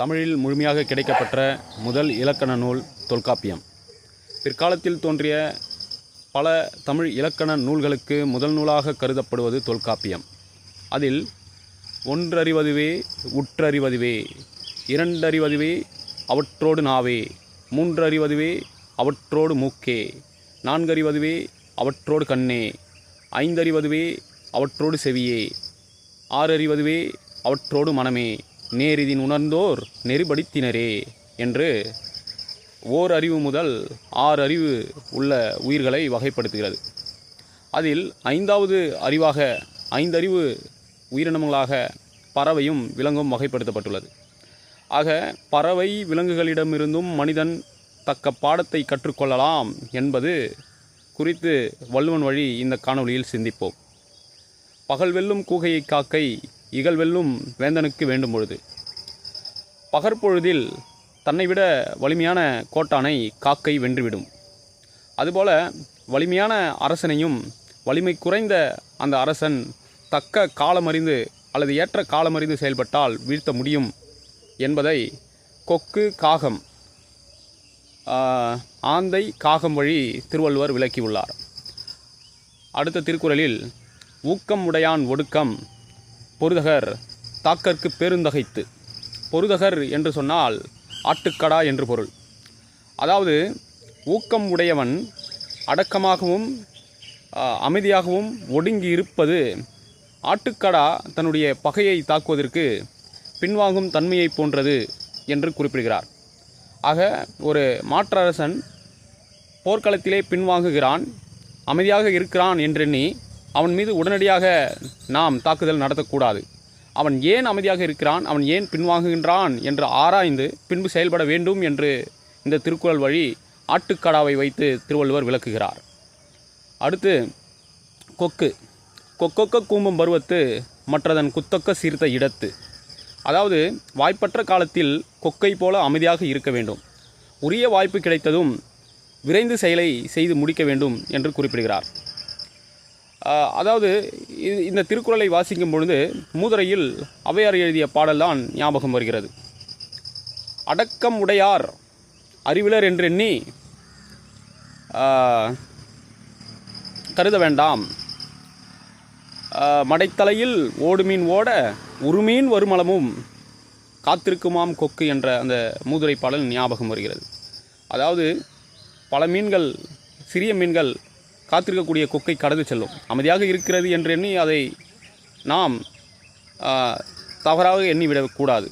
தமிழில் முழுமையாக கிடைக்கப்பெற்ற முதல் இலக்கண நூல் தொல்காப்பியம். பிற்காலத்தில் தோன்றிய பல தமிழ் இலக்கண நூல்களுக்கு முதல் நூலாக கருதப்படுவது தொல்காப்பியம். அதில் ஒன்றறிவதுவே உற்றறிவதுவே இரண்டறிவதுவே அவற்றோடு நாவே மூன்றறிவதுவே அவற்றோடு மூக்கே நான்கறிவதுவே அவற்றோடு கண்ணே ஐந்தறிவதுவே அவற்றோடு செவியே ஆறறிவதுவே அவற்றோடு மனமே நேரிதின் உணர்ந்தோர் நெறிபடித்தினரே என்று ஓர் அறிவு முதல் ஆறு அறிவு உள்ள உயிர்களை வகைப்படுத்துகிறது. அதில் ஐந்தாவது அறிவாக ஐந்தறிவு உயிரினங்களாக பறவையும் விலங்கும் வகைப்படுத்தப்பட்டுள்ளது. ஆக பறவை விலங்குகளிடமிருந்தும் மனிதன் தக்க பாடத்தை கற்றுக்கொள்ளலாம் என்பது குறித்து வள்ளுவன் வழி இந்த காணொளியில் சிந்திப்போம். பகல் வெல்லும் கூகையை காக்கை இகழ்வெல்லும் வேந்தனுக்கு வேண்டும் பொழுது. பகற்பொழுதில் தன்னை விட வலிமையான கோட்டானை காக்கை வென்றுவிடும். அதுபோல வலிமையான அரசனையும் வலிமை குறைந்த அந்த அரசன் தக்க காலமறிந்து அல்லது ஏற்ற காலமறிந்து செயல்பட்டால் வீழ்த்த முடியும் என்பதை கொக்கு காகம் ஆந்தை காகம் வழி திருவள்ளுவர் விளக்கியுள்ளார். அடுத்த திருக்குறளில் ஊக்கம் உடையான் ஒடுக்கம் பொருதகர் தாக்கற்கு பெருந்தகைத்து. பொருதகர் என்று சொன்னால் ஆட்டுக்கடா என்று பொருள். அதாவது ஊக்கம் உடையவன் அடக்கமாகவும் அமைதியாகவும் ஒடுங்கி இருப்பது ஆட்டுக்கடா தன்னுடைய பகையை தாக்குவதற்கு பின்வாங்கும் தன்மையை போன்றது என்று குறிப்பிடுகிறார். ஆக ஒரு மாற்றரசன் போர்க்களத்திலே பின்வாங்குகிறான் அமைதியாக இருக்கிறான் என்றெண்ணி அவன் மீது உடனடியாக நாம் தாக்குதல் நடத்தக்கூடாது. அவன் ஏன் அமைதியாக இருக்கிறான்? அவன் ஏன் பின்வாங்குகின்றான்? என்று ஆராய்ந்து பின்பு செயல்பட வேண்டும் என்று இந்த திருக்குறள் வழி ஆட்டுக்கடாவை வைத்து திருவள்ளுவர் விளக்குகிறார். அடுத்து கொக்கு. கொக்கொக்க கூம்பம் பருவத்து மற்றதன் குத்தொக்க சீர்த்த இடத்து. அதாவது வாய்ப்பற்ற காலத்தில் கொக்கை போல அமைதியாக இருக்க வேண்டும். உரிய வாய்ப்பு கிடைத்ததும் விரைந்து செயலை செய்து முடிக்க வேண்டும் என்று குறிப்பிடுகிறார். அதாவது இந்த திருக்குறளை வாசிக்கும் பொழுது மூதுரையில் அவையார் எழுதிய பாடல்தான் ஞாபகம் வருகிறது. அடக்கம் உடையார் அறிவிலர் என்றெண்ணி கருத வேண்டாம். மடைத்தலையில் மடைத்தலையில் ஓடுமீன் ஓட உருமீன் வருமளமும் காத்திருக்குமாம் கொக்கு என்ற அந்த மூதுரை பாடல் ஞாபகம் வருகிறது. அதாவது பல மீன்கள் சிறிய மீன்கள் காத்திருக்கக்கூடிய கொக்கை கடந்து செல்லும். அமைதியாக இருக்கிறது என்று எண்ணி அதை நாம் தவறாக எண்ணிவிடக்கூடாது.